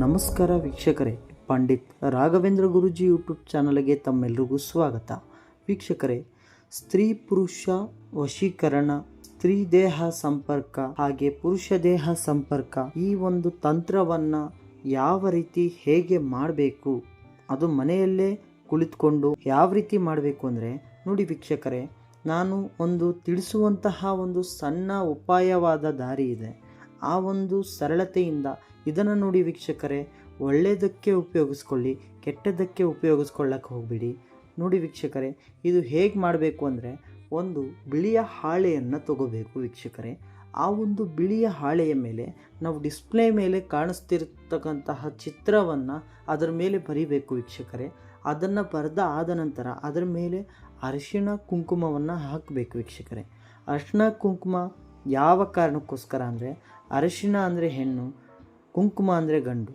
ನಮಸ್ಕಾರ ವೀಕ್ಷಕರೇ, ಪಂಡಿತ್ ರಾಘವೇಂದ್ರ ಗುರುಜಿ ಯೂಟ್ಯೂಬ್ ಚಾನಲ್ಗೆ ತಮ್ಮೆಲ್ಲರಿಗೂ ಸ್ವಾಗತ. ವೀಕ್ಷಕರೇ, ಸ್ತ್ರೀ ಪುರುಷ ವಶೀಕರಣ, ಸ್ತ್ರೀ ದೇಹ ಸಂಪರ್ಕ ಹಾಗೆ ಪುರುಷ ದೇಹ ಸಂಪರ್ಕ ಈ ಒಂದು ತಂತ್ರವನ್ನು ಯಾವ ರೀತಿ ಹೇಗೆ ಮಾಡಬೇಕು ಅದು ಮನೆಯಲ್ಲೇ ಕುಳಿತುಕೊಂಡು ಯಾವ ರೀತಿ ಮಾಡಬೇಕು ಅಂದರೆ ನೋಡಿ ವೀಕ್ಷಕರೇ, ನಾನು ಒಂದು ತಿಳಿಸುವಂತಹ ಒಂದು ಸಣ್ಣ ಉಪಾಯವಾದ ದಾರಿ ಇದೆ. ಆ ಒಂದು ಸರಳತೆಯಿಂದ ಇದನ್ನು ನೋಡಿ ವೀಕ್ಷಕರೇ, ಒಳ್ಳೆಯದಕ್ಕೆ ಉಪಯೋಗಿಸ್ಕೊಳ್ಳಿ, ಕೆಟ್ಟದ್ದಕ್ಕೆ ಉಪಯೋಗಿಸ್ಕೊಳ್ಳಕ್ಕೆ ಹೋಗಬೇಡಿ. ನೋಡಿ ವೀಕ್ಷಕರೇ, ಇದು ಹೇಗೆ ಮಾಡಬೇಕು ಅಂದರೆ ಒಂದು ಬಿಳಿಯ ಹಾಳೆಯನ್ನು ತಗೋಬೇಕು ವೀಕ್ಷಕರೇ. ಆ ಒಂದು ಬಿಳಿಯ ಹಾಳೆಯ ಮೇಲೆ ನಾವು ಡಿಸ್ಪ್ಲೇ ಮೇಲೆ ಕಾಣಿಸ್ತಿರ್ತಕ್ಕಂತಹ ಚಿತ್ರವನ್ನು ಅದರ ಮೇಲೆ ಬರಿಬೇಕು ವೀಕ್ಷಕರೇ. ಅದನ್ನು ಬರೆದ ಆದ ನಂತರ ಅದರ ಮೇಲೆ ಅರಿಶಿಣ ಕುಂಕುಮವನ್ನು ಹಾಕಬೇಕು ವೀಕ್ಷಕರೇ. ಅರಿಶಿಣ ಕುಂಕುಮ ಯಾವ ಕಾರಣಕ್ಕೋಸ್ಕರ ಅಂದರೆ ಅರಿಶಿಣ ಅಂದರೆ ಹೆಣ್ಣು, ಕುಂಕುಮ ಅಂದರೆ ಗಂಡು.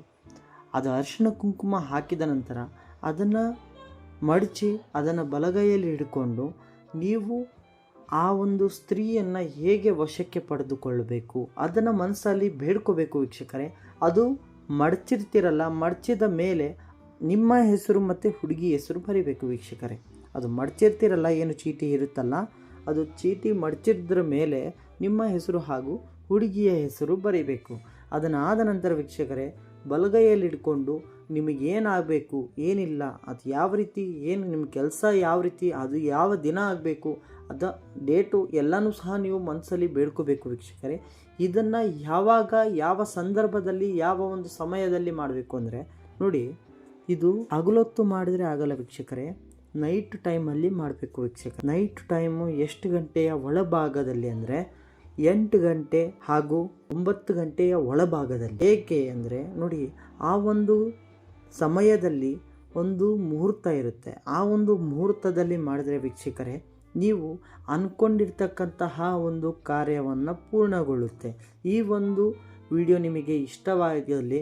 ಅದು ಅರಿಶಿಣ, ಕುಂಕುಮ ಹಾಕಿದ ನಂತರ ಅದನ್ನು ಮಡಚಿ ಅದನ್ನು ಬಲಗೈಯಲ್ಲಿ ಹಿಡ್ಕೊಂಡು ನೀವು ಆ ಒಂದು ಸ್ತ್ರೀಯನ್ನು ಹೇಗೆ ವಶಕ್ಕೆ ಪಡೆದುಕೊಳ್ಳಬೇಕು? ಅದನ್ನು ಮನಸ್ಸಲ್ಲಿ ಬೇಡ್ಕೋಬೇಕು ವೀಕ್ಷಕರೇ. ಅದು ಮಡಚಿರ್ತಿರಲ್ಲ, ಮಡಚಿದ ಮೇಲೆ ನಿಮ್ಮ ಹೆಸರು ಮತ್ತು ಹುಡುಗಿ ಹೆಸರು ಬರೀಬೇಕು ವೀಕ್ಷಕರೇ. ಅದು ಮಡಚಿರ್ತಿರಲ್ಲ, ಏನು ಚೀಟಿ ಇರುತ್ತಲ್ಲ, ಅದು ಚೀಟಿ ಮಡಚಿದ್ರ ಮೇಲೆ ನಿಮ್ಮ ಹೆಸರು ಹಾಗೂ ಹುಡುಗಿಯ ಹೆಸರು ಬರೀಬೇಕು. ಅದನ್ನಾದ ನಂತರ ವೀಕ್ಷಕರೇ ಬಲಗೈಯಲ್ಲಿ ಹಿಡ್ಕೊಂಡು ನಿಮಗೇನಾಗಬೇಕು, ಏನಿಲ್ಲ, ಅದು ಯಾವ ರೀತಿ, ಏನು ನಿಮ್ಮ ಕೆಲಸ ಯಾವ ರೀತಿ, ಅದು ಯಾವ ದಿನ ಆಗಬೇಕು, ಅದ ಡೇಟು ಎಲ್ಲನೂ ಸಹ ನೀವು ಮನಸ್ಸಲ್ಲಿ ಬೇಡ್ಕೋಬೇಕು ವೀಕ್ಷಕರೇ. ಇದನ್ನು ಯಾವಾಗ, ಯಾವ ಸಂದರ್ಭದಲ್ಲಿ, ಯಾವ ಒಂದು ಸಮಯದಲ್ಲಿ ಮಾಡಬೇಕು ಅಂದರೆ, ನೋಡಿ, ಇದು ಹಗಲೊತ್ತು ಮಾಡಿದರೆ ಆಗಲ್ಲ ವೀಕ್ಷಕರೇ. ನೈಟ್ ಟೈಮಲ್ಲಿ ಮಾಡಬೇಕು ವೀಕ್ಷಕ ನೈಟ್ ಟೈಮು ಎಷ್ಟು ಗಂಟೆಯ ಒಳಭಾಗದಲ್ಲಿ ಅಂದರೆ ಎಂಟು ಗಂಟೆ ಹಾಗೂ ಒಂಬತ್ತು ಗಂಟೆಯ ಒಳಭಾಗದಲ್ಲಿ. ಏಕೆ ಅಂದರೆ ನೋಡಿ, ಆ ಒಂದು ಸಮಯದಲ್ಲಿ ಒಂದು ಮುಹೂರ್ತ ಇರುತ್ತೆ. ಆ ಒಂದು ಮುಹೂರ್ತದಲ್ಲಿ ಮಾಡಿದರೆ ವೀಕ್ಷಕರೇ, ನೀವು ಅಂದ್ಕೊಂಡಿರ್ತಕ್ಕಂತಹ ಒಂದು ಕಾರ್ಯವನ್ನು ಪೂರ್ಣಗೊಳ್ಳುತ್ತೆ. ಈ ಒಂದು ವಿಡಿಯೋ ನಿಮಗೆ ಇಷ್ಟವಾದಲ್ಲಿ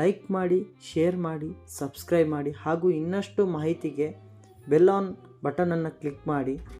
ಲೈಕ್ ಮಾಡಿ, ಶೇರ್ ಮಾಡಿ, ಸಬ್ಸ್ಕ್ರೈಬ್ ಮಾಡಿ ಹಾಗೂ ಇನ್ನಷ್ಟು ಮಾಹಿತಿಗೆ ಬೆಲ್ ಆನ್ ಬಟನನ್ನು ಕ್ಲಿಕ್ ಮಾಡಿ.